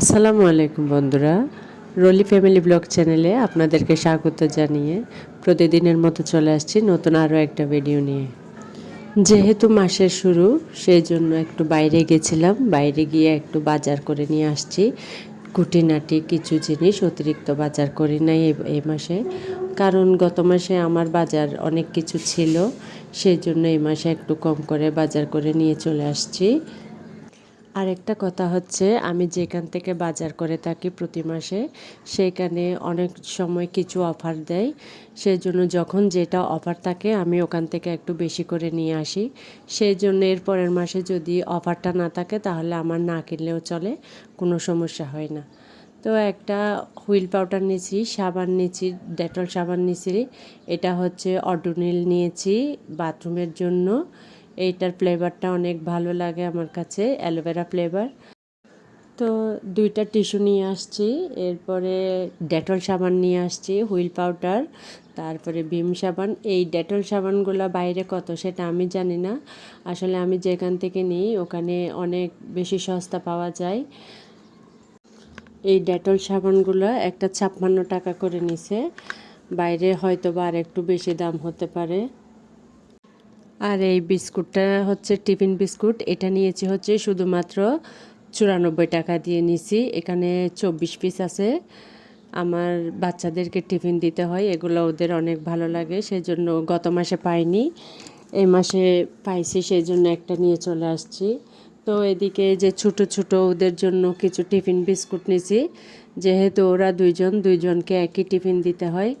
আসসালামু আলাইকুম বন্ধুরা। রলি ফ্যামিলি ব্লগ চ্যানেলে আপনাদেরকে স্বাগত জানিয়ে প্রতিদিনের মতো চলে আসছি নতুন আরও একটা ভিডিও নিয়ে। যেহেতু মাসের শুরু সেই জন্য একটু বাইরে গেছিলাম। বাইরে গিয়ে একটু বাজার করে নিয়ে আসছি। কুটিনাটি কিছু জিনিস অতিরিক্ত বাজার করি নাই এই মাসে। কারণ গত মাসে আমার বাজার অনেক কিছু ছিল সেই জন্য এই মাসে একটু কম করে বাজার করে নিয়ে চলে আসছি। আরেকটা কথা হচ্ছে, আমি যেখান থেকে বাজার করে থাকি প্রতি মাসে সেইখানে অনেক সময় কিছু অফার দেয়। সেই জন্য যখন যেটা অফার থাকে, আমি ওখান থেকে একটু বেশি করে নিয়ে আসি। সেই জন্য এর পরের মাসে যদি অফারটা না থাকে, তাহলে আমার না কিনলেও চলে, কোনো সমস্যা হয় না। তো একটা হুইল পাউডার নিয়েছি, সাবান নিয়েছি, ডেটল সাবান নিয়েছি। এটা হচ্ছে অডোনিল নিয়েছি, বাথরুমের জন্য। এইটার ফ্লেভারটা অনেক ভালো লাগে আমার কাছে অ্যালোভেরা ফ্লেভার তো দুইটা টিস্যু নিয়ে আসছি, এরপরে ডেটল সাবান নিয়ে আসছি, হুইল পাউডার, তারপরে ভীম সাবান। এই ডেটল সাবানগুলো বাইরে কত সেটা আমি জানি না, আসলে আমি যেখান থেকে নিই ওখানে অনেক বেশি সস্তা পাওয়া যায়। এই ডেটল সাবানগুলো একটা ছাপ্পান্ন টাকা করে নিছে, বাইরে হয়তো বা আর একটু বেশি দাম হতে পারে। আর এই বিস্কুটটা হচ্ছে টিফিন বিস্কুট। এটা নিয়েছি হচ্ছে শুধুমাত্র চুরানব্বই টাকা দিয়ে নিছি। এখানে চব্বিশ পিস আছে। আমার বাচ্চাদেরকে টিফিন দিতে হয়। এগুলো ওদের অনেক ভালো লাগে সেই জন্য গত মাসে পাইনি। এই মাসে পাইছি সেই জন্য একটা নিয়ে চলে আসছি। তো এদিকে যে ছোট ছোট ওদের জন্য কিছু টিফিন বিস্কুট নিছি। যেহেতু ওরা দুইজন, দুইজনকে একই টিফিন দিতে হয়।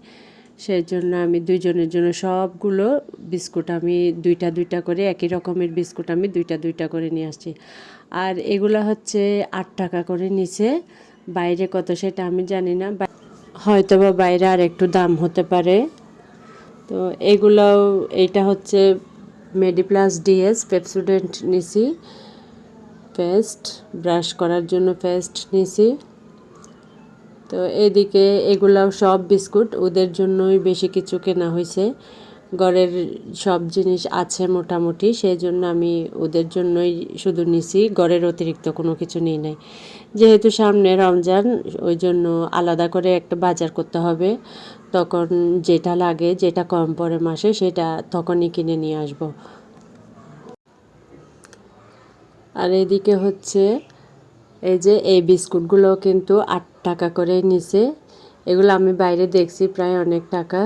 সেই জন্য আমি দুইজনের জন্য সবগুলো বিস্কুট আমি দুইটা দুইটা করে, একই রকমের বিস্কুট আমি দুইটা দুইটা করে নিয়ে আসছি। আর এগুলো হচ্ছে আট টাকা করে নিচে। বাইরে কত সেটা আমি জানি না হয়তো বা বাইরে আর একটু দাম হতে পারে। তো এগুলোও এইটা হচ্ছে মেডিপ্লাস ডিএস পেপসুডেন্ট নিছি। পেস্ট ব্রাশ করার জন্য পেস্ট নিছি। তো এদিকে এগুলাও সব বিস্কুট, ওদের জন্যই বেশি কিছু কেনা হয়েছে। ঘরের সব জিনিস আছে মোটামুটি সেই জন্য আমি ওদের জন্যই শুধু নিছি, ঘরের অতিরিক্ত কোনো কিছু নিই নাই। যেহেতু সামনে রমজান, ওই জন্য আলাদা করে একটা বাজার করতে হবে। তখন যেটা লাগে, যেটা কম পরে মাসে, সেটা তখনই কিনে নিয়ে আসব। আর এদিকে হচ্ছে, এই যে এই বিস্কুটগুলো কিন্তু আট টাকা করে নিছে। এগুলো আমি বাইরে দেখছি প্রায় অনেক টাকা।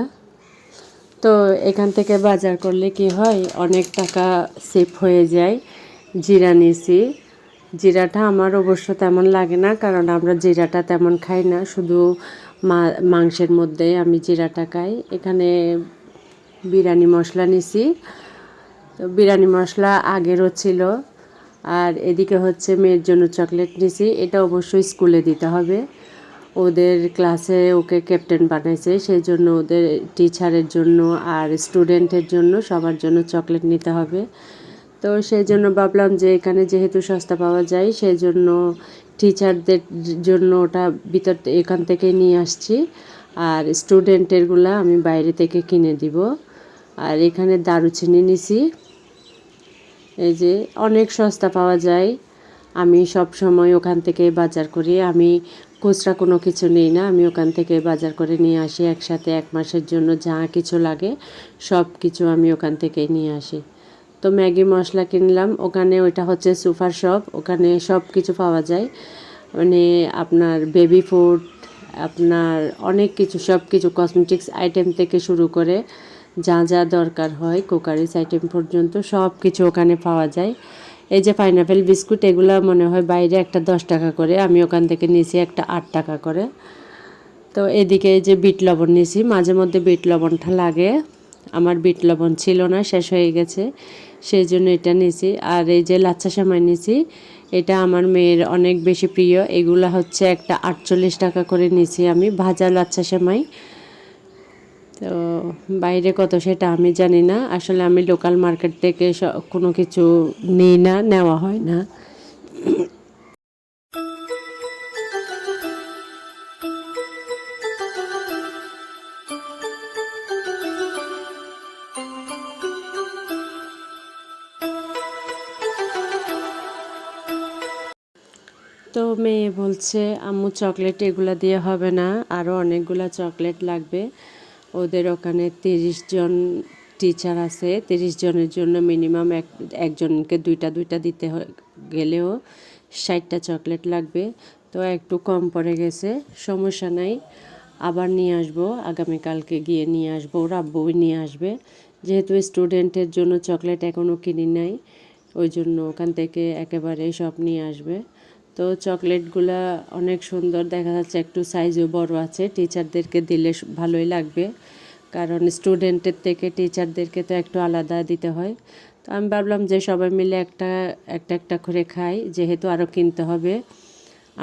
তো এখান থেকে বাজার করলে কি হয়? অনেক টাকা সেভ হয়ে যায় জিরা নিছি। জিরাটা আমার অবশ্য তেমন লাগে না, কারণ আমরা জিরাটা তেমন খাই না। শুধু মাংসের মধ্যে আমি জিরাটা খাই। এখানে বিরিয়ানি মশলা নিছি। তো বিরিয়ানি মশলা আগেরও ছিল। আর এদিকে হচ্ছে মেয়ের জন্য চকলেট নিছি এটা অবশ্যই স্কুলে দিতে হবে। ওদের ক্লাসে ওকে ক্যাপ্টেন বানাইছে সেই জন্য ওদের টিচারের জন্য আর স্টুডেন্টের জন্য সবার জন্য চকলেট নিতে হবে। তো সেই জন্য ভাবলাম যে এখানে যেহেতু সস্তা পাওয়া যায় সেই জন্য টিচারদের জন্য ওটা ভিতর এখান থেকে নিয়ে আসছি। আর স্টুডেন্টেরগুলো আমি বাইরে থেকে কিনে দিব। আর এখানে দারুচিনি নিছি। এই যে অনেক সস্তা পাওয়া যায়। আমি সব সময় ওখান থেকে বাজার করি। আমি খুচরা কোনো কিছু নেই না। আমি ওখান থেকে বাজার করে নিয়ে আসি। একসাথে এক মাসের জন্য যা কিছু লাগে, সব কিছু আমি ওখান থেকে নিয়ে আসি। তো ম্যাগি মশলা কিনলাম। ওখানে ওইটা হচ্ছে সুপার শপ। ওখানে সব কিছু পাওয়া যায়। মানে আপনার বেবি ফুড, আপনার অনেক কিছু, সব কিছু কসমেটিক্স আইটেম থেকে শুরু করে যা যা দরকার হয় কোকারিস আইটেম পর্যন্ত সব কিছু ওখানে পাওয়া যায়। এই যে পাইনাপেল বিস্কুট এগুলো মনে হয় বাইরে একটা দশ টাকা করে, আমি ওখান থেকে নিয়েছি একটা আট টাকা করে। তো এদিকে এই যে বিট লবণ নিয়েছি, মাঝে মধ্যে বিট লবণটা লাগে। আমার বিট লবণ ছিল না, শেষ হয়ে গেছে, সেই জন্য এটা নিয়েছি। আর এই যে লাচ্ছা সেমাই নিয়েছি, এটা আমার মেয়ের অনেক বেশি প্রিয়। এগুলা হচ্ছে একটা আটচল্লিশ টাকা করে নিয়েছি আমি, ভাজা লাচ্ছা সেমাই। তো বাইরে কত সেটা আমি জানি না। আসলে আমি লোকাল মার্কেট থেকে কোনো কিছু নিই না, নেওয়া হয় না। তো মেয়ে বলছে, আম্মু চকলেট এগুলা দিয়ে হবে না। আরও অনেকগুলা চকলেট লাগবে। ওদের ওখানে তিরিশ জন টিচার আছে। তিরিশ জনের জন্য মিনিমাম এক, একজনকে দুইটা দুইটা দিতে গেলেও ষাটটা চকলেট লাগবে। তো একটু কম পড়ে গেছে, সমস্যা নাই। আবার নিয়ে আসব, আগামীকালকে গিয়ে নিয়ে আসব, ওর নিয়ে আসবে। যেহেতু স্টুডেন্টের জন্য চকলেট এখনও কিনি নাই, ওই জন্য ওখান থেকে একেবারে সব নিয়ে আসবে। তো চকলেটগুলা অনেক সুন্দর, দেখা যাচ্ছে একটু সাইজও বড় আছে। টিচারদেরকে দিলে ভালোই লাগবে। কারণ স্টুডেন্টের থেকে টিচারদেরকে তো একটু আলাদা দিতে হয়। তো আমি ভাবলাম যে সবাই মিলে একটা একটা একটা করে খাই। যেহেতু আরও কিনতে হবে,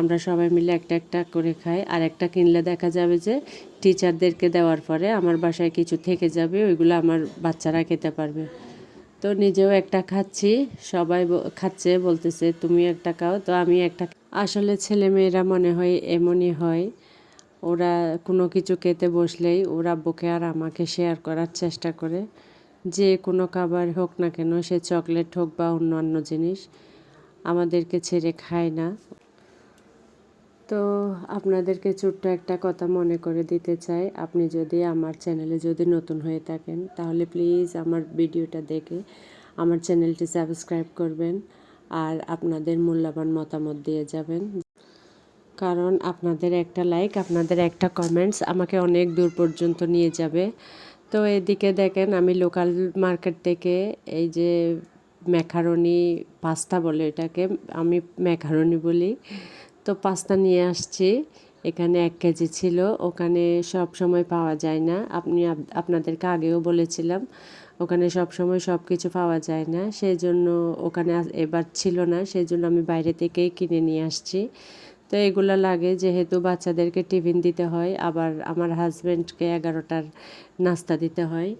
আমরা সবাই মিলে একটা একটা করে খাই। আর একটা কিনলে দেখা যাবে যে টিচারদেরকে দেওয়ার পরে আমার বাসায় কিছু থেকে যাবে, ওইগুলো আমার বাচ্চারা খেতে পারবে। তো নিজেও একটা খাচ্ছি। সবাই খাচ্ছে, বলতেছে তুমি একটা খাও। তো আমি একটা আসলে ছেলে মেয়েরা মনে হয় এমনই হয়। ওরা কোনো কিছু খেতে বসলেই ওরা আব্বুকে আর আমাকে শেয়ার করার চেষ্টা করে। যে কোনো খাবার হোক না কেন, সে চকলেট হোক বা অন্যান্য জিনিস, আমাদেরকে ছেড়ে খায় না। তো আপনাদেরকে ছোট্ট একটা কথা মনে করে দিতে চাই। আপনি যদি আমার চ্যানেলে যদি নতুন হয়ে থাকেন, তাহলে প্লিজ আমার ভিডিওটা দেখে আমার চ্যানেলটি সাবস্ক্রাইব করবেন আর আপনাদের মূল্যবান মতামত দিয়ে যাবেন। কারণ আপনাদের একটা লাইক আপনাদের একটা কমেন্টস আমাকে অনেক দূর পর্যন্ত নিয়ে যাবে। তো এদিকে দেখেন, আমি লোকাল মার্কেট থেকে এই যে ম্যাকারনি পাস্তা বলে এটাকে, আমি ম্যাকারনি বলি। তো পাস্তা নিয়ে আসছি। এখানে এক কেজি ছিল, ওখানে সব সময় পাওয়া যায় না। আপনি আপনাদেরকে আগেও বলেছিলাম, ওখানে সব সময় সব কিছু পাওয়া যায় না। সেই জন্য ওখানে এবার ছিল না সেই জন্য আমি বাইরে থেকেই কিনে নিয়ে আসছি। তো এগুলো লাগে, যেহেতু বাচ্চাদেরকে টিফিন দিতে হয়, আবার আমার হাজব্যান্ডকে এগারোটার নাস্তা দিতে হয়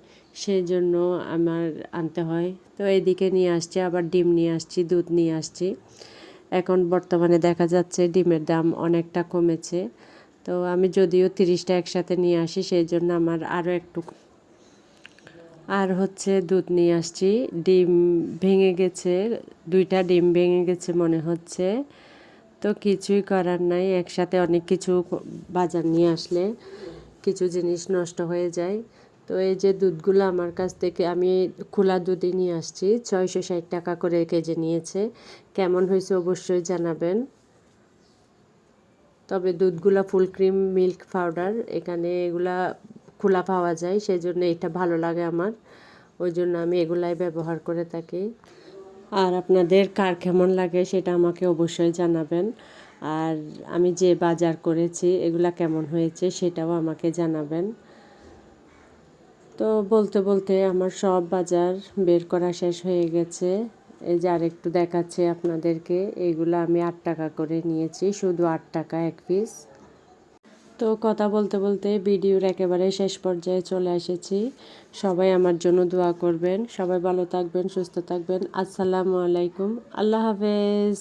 সেই জন্য আমার আনতে হয়। তো এদিকে নিয়ে আসছি, আবার ডিম নিয়ে আসছি, দুধ নিয়ে আসছি। এখন বর্তমানে দেখা যাচ্ছে ডিমের দাম অনেকটা কমেছে। তো আমি যদিও তিরিশটা একসাথে নিয়ে আসি, সেই জন্য আমার আরও একটু আর হচ্ছে দুধ নিয়ে আসছি। ডিম ভেঙে গেছে, দুইটা ডিম ভেঙে গেছে মনে হচ্ছে। তো কিছুই করার নাই, একসাথে অনেক কিছু বাজার নিয়ে আসলে কিছু জিনিস নষ্ট হয়ে যায়। তো এই যে দুধগুলো আমার কাছ থেকে আমি খোলা দুধই নিয়ে আসছি। ছয়শো ষাট টাকা করে কেজি নিয়েছে। কেমন হয়েছে অবশ্যই জানাবেন। তবে দুধগুলা ফুল ক্রিম মিল্ক পাউডার, এখানে এগুলা খোলা পাওয়া যায় সেই জন্য এটা ভালো লাগে আমার। ওই জন্য আমি এগুলাই ব্যবহার করে থাকি। আর আপনাদের কার কেমন লাগে সেটা আমাকে অবশ্যই জানাবেন। আর আমি যে বাজার করেছি, এগুলা কেমন হয়েছে সেটাও আমাকে জানাবেন। তো বলতে বলতে আমার সব বাজার বের করা শেষ হয়ে গেছে। এই যে আরেকটু দেখাচ্ছে আপনাদেরকে। এগুলো আমি আট টাকা করে নিয়েছি, শুধু আট টাকা এক পিস তো কথা বলতে বলতে ভিডিওর একেবারে শেষ পর্যায়ে চলে এসেছি। সবাই আমার জন্য দোয়া করবেন। সবাই ভালো থাকবেন, সুস্থ থাকবেন। আসসালামু আলাইকুম। আল্লাহ হাফেজ।